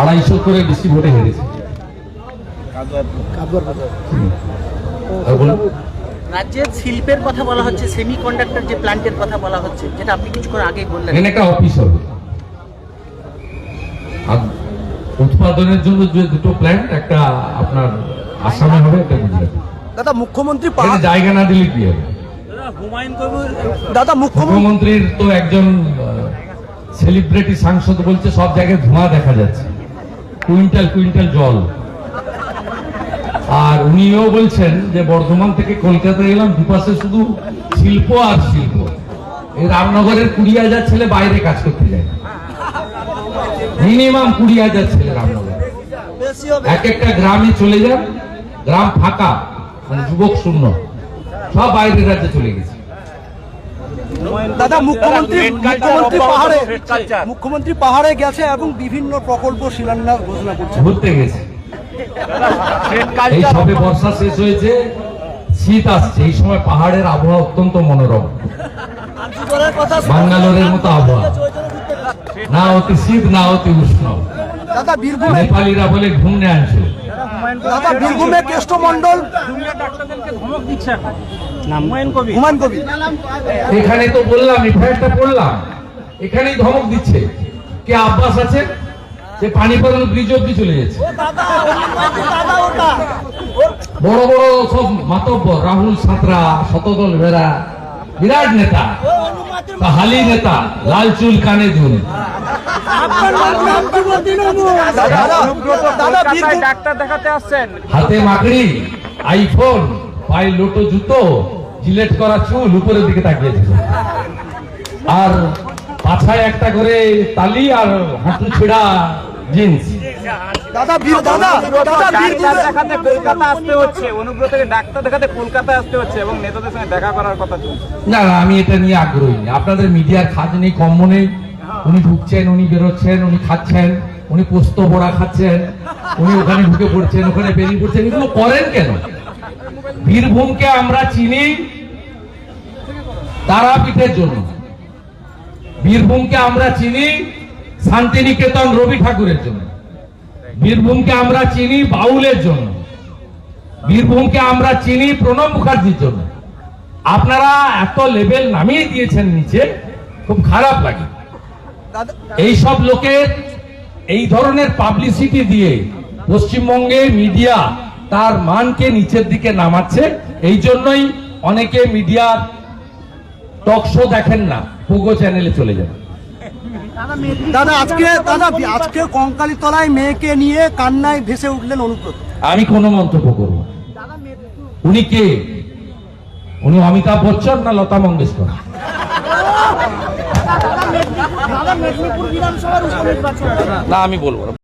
আড়াইশো করে বেশি ভোটে হেরেছে। রাজ্যের শিল্পের কথা বলা হচ্ছে সেমি কন্ডাক্টর যে প্ল্যান্টের কথা বলা হচ্ছে যেটা আপনি কিছুক্ষণ আগেই বললেন। একটা অফিস হবে। উৎপাদনের জন্য যে দুটো প্ল্যান্ট একটা আপনার আসামে হবে একটা গুজরাটে। দাদা মুখ্যমন্ত্রী জায়গা না দিলে কি হবে? দাদা মুখ্যমন্ত্রীর তো একজন সেলিব্রিটি সাংসদ বলছে, সব জায়গায় ধোঁয়া দেখা যাচ্ছে। কুইন্টাল কুইন্টাল জল। আর উনিও বলছেন যে, বর্ধমান থেকে কলকাতা এলাম, দুপাশে শুধু শিল্প আর শিল্প। এই রামনগরের কুড়ি হাজার ছেলে বাইরে কাজ করতে যায়। মিনিমাম কুড়ি হাজার ছেলে রামনগর। এক একটা গ্রামে চলে যান, গ্রাম ফাঁকা মানে যুবক শূন্য। সব বাইরের রাজ্যে চলে গেছে। দাদা মুখ্যমন্ত্রী মুখ্যমন্ত্রী পাহাড়ে মুখ্যমন্ত্রী পাহাড়ে গেছে এবং বিভিন্ন প্রকল্প শিলান্যাস ঘোষণা করছে। ঘুরতে গেছে। এই সবে বর্ষা শেষ হয়েছে শীত আসছে। এই সময় পাহাড়ের আবহাওয়া অত্যন্ত মনোরম। বাঙ্গালোরের মতো আবহাওয়া। না অতি শীত না অতি উষ্ণ। দাদা বীরভূমে নেপালিরা বলে ঘুমনে আনছে। দাদা বীরভূমে কেষ্টমন্ডল হুমায়ুন কবি এখানে তো বললাম এফআইআরটা পড়লাম। এখানেই ধমক দিচ্ছে। কে আব্বাস আছে? সে পানিপদ ব্রিজ অব্দি চলে যাচ্ছে বড় বড় সব মাতব্বর রাহুল সাঁতরা শতদল বেরা বিরাট নেতা হালি নেতা লাল চুল কানে আসছেন। হাতে মাকড়ি আইফোন পায়ে লোটো জুতো জিলেট করা চুল উপরের দিকে তাকিয়েছিল। আর পাছায় একটা করে তালি আর হাঁটু ছেঁড়া জিন্স। দাদা বীর দাদা দাদা ডাক্তার দেখাতে কলকাতা আসতে হচ্ছে। অনুব্রতকে ডাক্তার দেখাতে কলকাতায় আসতে হচ্ছে এবং নেতাদের সঙ্গে দেখা করার কথা না না, আমি এটা নিয়ে আগ্রহী আপনাদের মিডিয়ার কাজ নেই কম্ম নেই। উনি ঢুকছেন উনি বেরোচ্ছেন উনি খাচ্ছেন উনি পোস্ত বড়া খাচ্ছেন উনি ওখানে ঢুকে পড়ছেন ওখানে বেরিয়ে পড়ছেন। এগুলো করেন কেন? বীরভূমকে আমরা চিনি তারাপীঠের জন্য। বীরভূমকে আমরা চিনি শান্তিনিকেতন রবি ঠাকুরের জন্য। বীরভূমকে আমরা চিনি বাউলের জন্য। বীরভূমকে আমরা চিনি প্রণব মুখার্জির জন্য। আপনারা এত লেভেল নামিয়ে দিয়েছেন নিচে, খুব খারাপ লাগে। এই সব লোকের এই ধরনের পাবলিসিটি দিয়ে পশ্চিমবঙ্গে মিডিয়া তার মানকে নিচের দিকে নামাচ্ছে এই জন্যই অনেকে মিডিয়ার টক শো দেখেন না পোগো চ্যানেলে চলে যান দাদা আজকে দাদা আজকে কঙ্কালী তলায় মেয়েকে নিয়ে কান্নায় ভেসে উঠলেন অনুব্রত আমি কোনো মন্তব্য করব উনি কে উনি অমিতাভ বচ্চন না লতা মঙ্গেশকর না আমি বলব